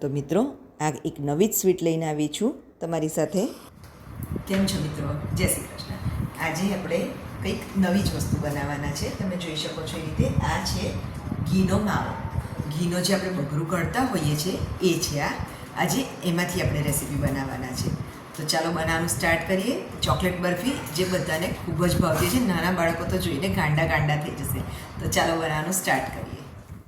તો મિત્રો આ એક નવી જ સ્વીટ લઈને આવી છું તમારી સાથે. કેમ છો મિત્રો? જય શ્રી કૃષ્ણ. આજે આપણે કંઈક નવી જ વસ્તુ બનાવવાના છે. તમે જોઈ શકો છો એ રીતે આ છે ઘીનો માવો. ઘીનો જે આપણે બગરું કરતા હોઈએ છીએ એ છે આ. આજે એમાંથી આપણે રેસીપી બનાવવાના છે. તો ચાલો બનાવવાનું સ્ટાર્ટ કરીએ. ચોકલેટ બરફી જે બધાને ખૂબ જ ભાવતી છે. નાના બાળકો તો જોઈને ગાંડા ગાંડા થઈ જશે. તો ચાલો બનાવવાનું સ્ટાર્ટ કરીએ.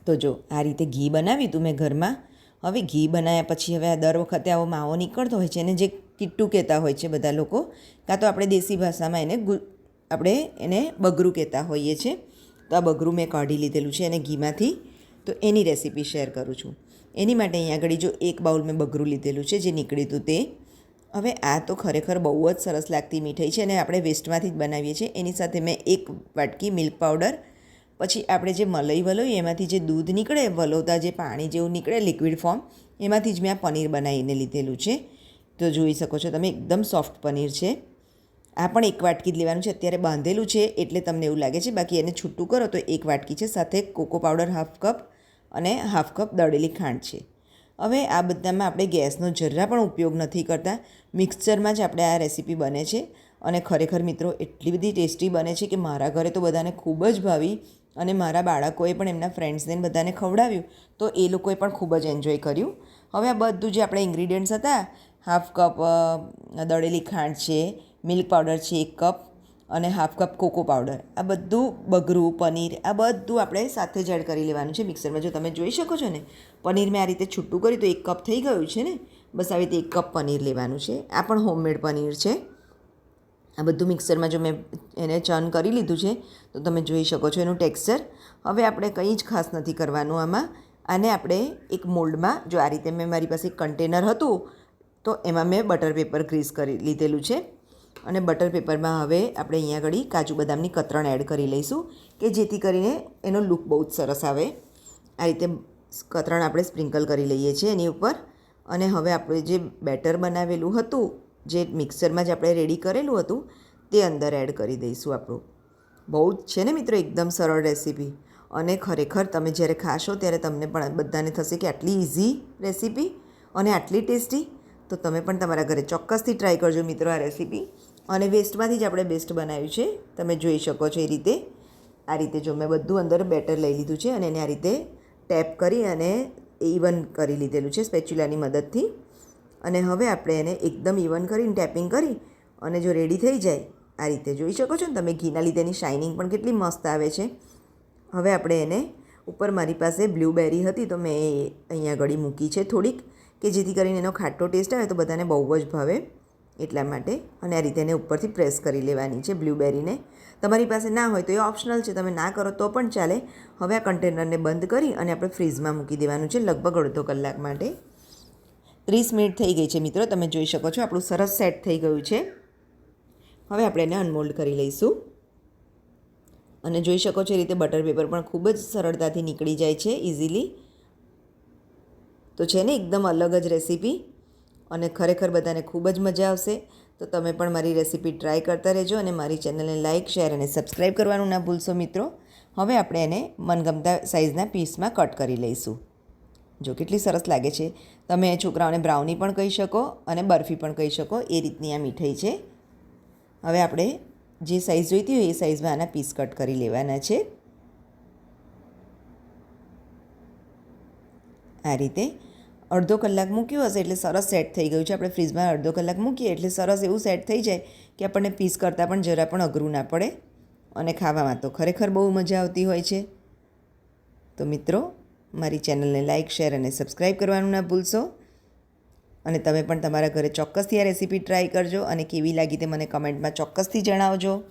તો જો આ રીતે ઘી બનાવ્યું હતું મેં ઘરમાં. હવે ઘી બનાવ્યા પછી હવે આ દર વખતે આવો માવો નીકળતો હોય છે એને જે કિટ્ટુ કહેતા હોય છે બધા લોકો, કાં તો આપણે દેશી ભાષામાં એને આપણે એને બગરું કહેતા હોઈએ છીએ. તો આ બગરું મેં કાઢી લીધેલું છે એને ઘીમાંથી. તો એની રેસીપી શેર કરું છું. એની માટે અહીંયા આગળ જો એક બાઉલ મેં બગરું લીધેલું છે જે નીકળ્યું હતું તે. હવે આ તો ખરેખર બહુ જ સરસ લાગતી મીઠાઈ છે અને આપણે વેસ્ટમાંથી જ બનાવીએ છીએ. એની સાથે મેં એક વાટકી મિલ્ક પાવડર પછી આપણે જે મલઈ વલોઈ એમાંથી જે દૂધ નીકળે, વલોતા જે પાણી જેવું નીકળે લિક્વિડ ફોર્મ એમાંથી જ મેં આ પનીર બનાવીને લીધેલું છે. તો જોઈ શકો છો તમે, એકદમ સોફ્ટ પનીર છે. આ પણ એક વાટકી જ લેવાનું છે. અત્યારે બાંધેલું છે, એટલે તમને એવું લાગે છે, બાકી એને છૂટું કરો તો એક વાટકી છે. સાથે કોકો પાવડર હાફ કપ અને હાફ કપ દળેલી ખાંડ છે. હવે આ બધામાં આપણે ગેસનો જરા પણ ઉપયોગ નથી કરતા. મિક્સચરમાં જ આપણે આ રેસીપી બને છે. અને ખરેખર મિત્રો, એટલી બધી ટેસ્ટી બને છે કે મારા ઘરે તો બધાને ખૂબ જ ભાવી અને મારા બાળકોએ પણ એમના ફ્રેન્ડ્સને બધાને ખવડાવ્યું, તો એ લોકોએ પણ ખૂબ જ એન્જોય કર્યું. હવે આ બધું જે આપણે ઇન્ગ્રીડિયન્ટ્સ હતા હાફ કપ દળેલી ખાંડ છે મિલ્ક પાવડર છે એક કપ અને હાફ કપ કોકો પાવડર આ બધું બગરું, પનીર, આ બધું આપણે સાથે જ એડ કરી લેવાનું છે મિક્સરમાં જો તમે જોઈ શકો છો ને, પનીર મેં આ રીતે છૂટું કર્યું તો એક કપ થઈ ગયું છે ને, બસ આવી રીતે એક કપ પનીર લેવાનું છે. આ પણ હોમમેડ પનીર છે. આ બધું મિક્સરમાં જો મેં એને ચર્ન કરી લીધું છે, તો તમે જોઈ શકો છો એનું ટેક્સચર. હવે આપણે કંઈ જ ખાસ નથી કરવાનું આમાં. આને આપણે એક મોલ્ડમાં, જો આ રીતે મેં મારી પાસે એક કન્ટેનર હતું, તો એમાં મેં બટર પેપર ગ્રીસ કરી લીધેલું છે. અને બટર પેપરમાં હવે આપણે અહીંયા આગળ કાજુ બદામની કતરણ એડ કરી લઈશું, કે જેથી કરીને એનો લુક બહુ જ સરસ આવે. આ રીતે કતરણ આપણે સ્પ્રિંકલ કરી લઈએ છીએ એની ઉપર. અને હવે આપણે જે બેટર બનાવેલું હતું જે મિક્સરમાં જ આપણે રેડી કરેલું હતું, તે અંદર એડ કરી દઈશું આપણું. બહુ જ છે ને મિત્રો એકદમ સરળ રેસીપી. અને ખરેખર તમે જ્યારે ખાશો ત્યારે તમને પણ બધાને થશે કે આટલી ઇઝી રેસીપી અને આટલી ટેસ્ટી. તો તમે પણ તમારા ઘરે ચોક્કસથી ટ્રાય કરજો મિત્રો આ રેસીપી. અને વેસ્ટમાંથી જ આપણે બેસ્ટ બનાવ્યું છે. તમે જોઈ શકો છો એ રીતે. આ રીતે જો મેં બધું અંદર બેટર લઈ લીધું છે અને એને આ રીતે ટેપ કરી અને ઇવન કરી લીધેલું છે સ્પેચ્યુલાની મદદથી. અને હવે આપણે એને એકદમ ઇવન કરીને ટેપિંગ કરી અને જો રેડી થઈ જાય, આ રીતે જોઈ શકો છો ને તમે ઘીના લીધે એની શાઇનિંગ પણ કેટલી મસ્ત આવે છે. હવે આપણે એને ઉપર મારી પાસે બ્લૂબેરી હતી તો મેં અહીંયા ઘડી મૂકી છે થોડીક, કે જેથી કરીને એનો ખાટો ટેસ્ટ આવે તો બધાને બહુ જ ભાવે. એટલા માટે અને આ રીતે એને ઉપરથી પ્રેસ કરી લેવાની છે બ્લૂબેરીને તમારી પાસે ના હોય તો એ ઓપ્શનલ છે, તમે ના કરો તો પણ ચાલે. હવે આ કન્ટેનરને બંધ કરી અને આપણે ફ્રીઝમાં મૂકી દેવાનું છે લગભગ અડધો કલાક માટે. ત્રીસ મિનિટ થઈ ગઈ છે મિત્રો, તમે જોઈ શકો છો, આપણું સરસ સેટ થઈ ગયું છે. હવે આપણે એને અનમોલ્ડ કરી લઈશું. અને જોઈ શકો છો, એ રીતે બટર પેપર પણ ખૂબ જ સરળતાથી નીકળી જાય છે ઇઝીલી તો છે ને, એકદમ અલગ જ રેસીપી અને ખરેખર બધાને ખૂબ જ મજા આવશે. તો તમે પણ મારી રેસીપી ટ્રાય કરતા રહેજો અને મારી ચેનલને લાઇક શેર અને સબસ્ક્રાઈબ કરવાનું ના ભૂલશો મિત્રો. હવે આપણે એને મનગમતા સાઇઝના પીસમાં કટ કરી લઈશું. જો કેટલી સરસ લાગે છે. તમે છોકરાઓને બ્રાઉની પણ કહી શકો અને બરફી પણ કહી શકો. એ રીતની આ મીઠાઈ છે. હવે આપણે જે સાઇઝ જોઈતી હોય એ સાઇઝમાં આના પીસ કટ કરી લેવાના છે. આ રીતે અડધો કલાક મૂક્યું હશે એટલે સરસ સેટ થઈ ગયું છે. આપણે ફ્રીજમાં અડધો કલાક મૂકીએ એટલે સરસ એવું સેટ થઈ જાય કે આપણને પીસ કરતાં પણ જરા પણ અઘરું ના પડે. અને ખાવામાં તો ખરેખર બહુ મજા આવતી હોય છે. તો મિત્રો મારી ચેનલને લાઇક શેર અને સબસ્ક્રાઈબ કરવાનું ના ભૂલશો. અને તમે પણ તમારા ઘરે ચોક્કસથી આ રેસીપી ટ્રાય કરજો અને કેવી લાગી તે મને કમેન્ટમાં ચોક્કસથી જણાવજો.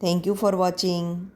Thank you for watching